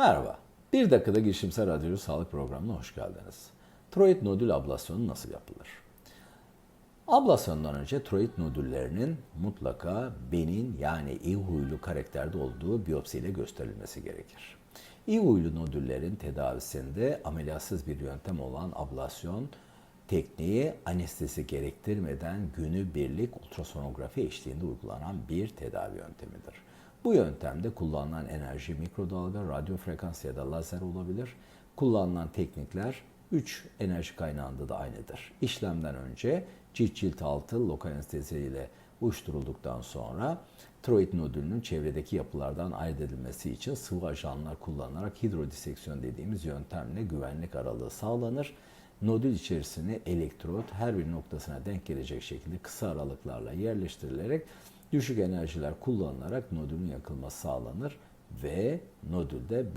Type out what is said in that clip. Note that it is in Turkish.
Merhaba. Bir dakikada girişimsel radyo sağlık programına hoş geldiniz. Tiroid nodül ablasyonu nasıl yapılır? Ablasyondan önce tiroid nodüllerinin mutlaka benin yani iyi huylu karakterde olduğu biyopsiyle gösterilmesi gerekir. İyi huylu nodüllerin tedavisinde ameliyatsız bir yöntem olan ablasyon tekniği anestezi gerektirmeden günübirlik ultrasonografi eşliğinde uygulanan bir tedavi yöntemidir. Bu yöntemde kullanılan enerji mikrodalga, radyo frekans ya da lazer olabilir. Kullanılan teknikler 3 enerji kaynağında da aynıdır. İşlemden önce cilt cilt altı lokal anestezi ile uyuşturulduktan sonra tiroid nodülünün çevredeki yapılardan ayırt edilmesi için sıvı ajanlar kullanılarak hidrodiseksiyon dediğimiz yöntemle güvenlik aralığı sağlanır. Nodül içerisine elektrot her bir noktasına denk gelecek şekilde kısa aralıklarla yerleştirilerek düşük enerjiler kullanılarak nodülün yakılması sağlanır ve nodülde